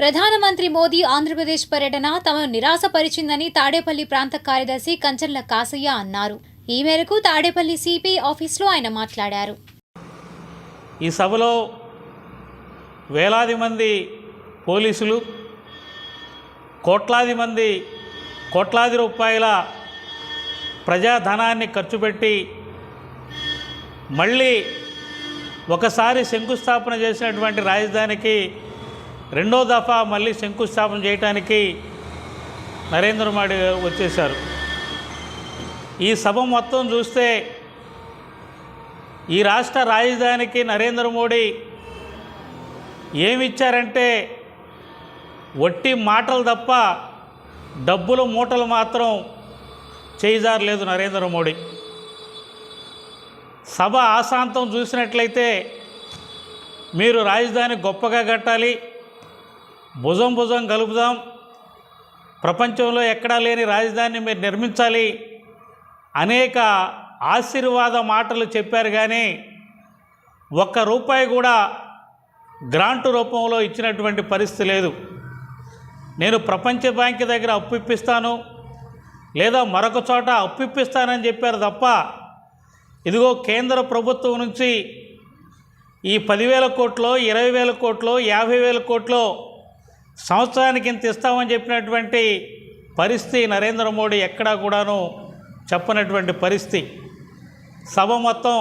ప్రధానమంత్రి మోదీ ఆంధ్రప్రదేశ్ పర్యటన తమను నిరాశపరిచిందని తాడేపల్లి ప్రాంత కార్యదర్శి కంచర్ల కాసయ్య అన్నారు. ఈ మేరకు తాడేపల్లి సిపిఐ ఆఫీస్లో ఆయన మాట్లాడారు. ఈ సభలో వేలాది మంది పోలీసులు కోట్లాది మంది కోట్లాది రూపాయల ప్రజాధనాన్ని ఖర్చు పెట్టి మళ్ళీ ఒకసారి శంకుస్థాపన చేసినటువంటి రాజధానికి రెండో దఫా మళ్ళీ శంకుస్థాపన చేయడానికి నరేంద్ర మోడీ గారు వచ్చేశారు. ఈ సభ మొత్తం చూస్తే ఈ రాష్ట్ర రాజధానికి నరేంద్ర మోడీ ఏమిచ్చారంటే వట్టి మాటలు తప్ప డబ్బులు మూటలు మాత్రం చేయజారలేదు నరేంద్ర మోడీ. సభ ఆశాంతం చూసినట్లయితే మీరు రాజధాని గొప్పగా కట్టాలి భుజం భుజం కలుపుదాం. ప్రపంచంలో ఎక్కడా లేని రాజధానిని మీరు నిర్మించాలి. అనేక ఆశీర్వాద మాటలు చెప్పారు కానీ ఒక్క రూపాయి కూడా గ్రాంట్ రూపంలో ఇచ్చినటువంటి పరిస్థితి లేదు. నేను ప్రపంచ బ్యాంక్ దగ్గర అప్పు ఇప్పిస్తాను లేదా మరొక చోట అప్పు ఇప్పిస్తానని చెప్పారు తప్ప ఇదిగో కేంద్ర ప్రభుత్వం నుంచి ఈ పదివేల కోట్లో ఇరవై వేల కోట్లో యాభై వేల కోట్లో సంవత్సరానికి ఇంత ఇస్తామని చెప్పినటువంటి పరిస్థితి నరేంద్ర మోడీ ఎక్కడా కూడాను చెప్పనటువంటి పరిస్థితి. సభ మొత్తం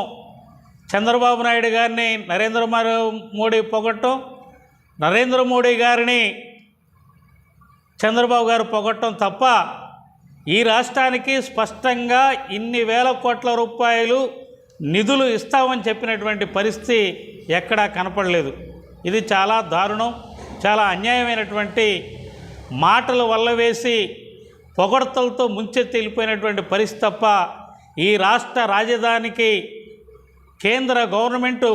చంద్రబాబు నాయుడు గారిని నరేంద్ర మోడీ పొగట్టం నరేంద్ర మోడీ గారిని చంద్రబాబు గారు పొగట్టం తప్ప ఈ రాష్ట్రానికి స్పష్టంగా ఇన్ని వేల కోట్ల రూపాయలు నిధులు ఇస్తామని చెప్పినటువంటి పరిస్థితి ఎక్కడా కనపడలేదు. ఇది చాలా దారుణం. చాలా అన్యాయమైనటువంటి మాటలు వల్ల వేసి పొగడ్తలతో ముంచెత్తి వెళ్ళిపోయినటువంటి పరిస్థితి తప్ప ఈ రాష్ట్ర రాజధానికి కేంద్ర గవర్నమెంటు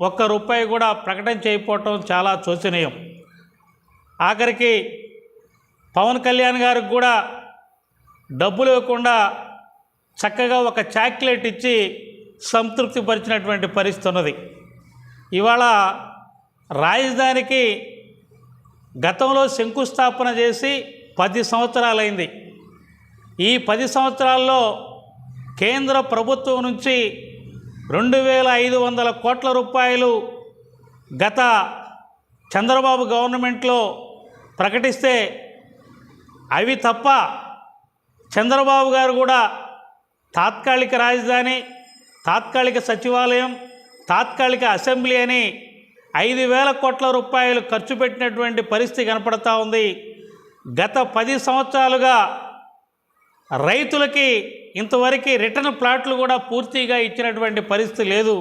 ఒక్క రూపాయి కూడా ప్రకటన చేయకపోవటం చాలా శోచనీయం ఆఖరికి పవన్ కళ్యాణ్ గారికి కూడా డబ్బులు ఇవ్వకుండా చక్కగా ఒక చాక్లెట్ ఇచ్చి సంతృప్తిపరిచినటువంటి పరిస్థితి ఉన్నది. ఇవాళ రాజధానికి గతంలో శంకుస్థాపన చేసి పది సంవత్సరాలైంది. ఈ పది సంవత్సరాల్లో కేంద్ర ప్రభుత్వం నుంచి రెండు వేల ఐదు వందల కోట్ల రూపాయలు గత చంద్రబాబు గవర్నమెంట్లో ప్రకటిస్తే అవి తప్ప చంద్రబాబు గారు కూడా తాత్కాలిక రాజధాని తాత్కాలిక సచివాలయం తాత్కాలిక అసెంబ్లీ అని ఐదు వేల కోట్ల రూపాయలు ఖర్చు పెట్టినటువంటి పరిస్థితి కనపడతా ఉంది. గత పది సంవత్సరాలుగా రైతులకి ఇంతవరకు రిటర్న్ ప్లాట్లు కూడా పూర్తిగా ఇచ్చినటువంటి పరిస్థితి లేదు.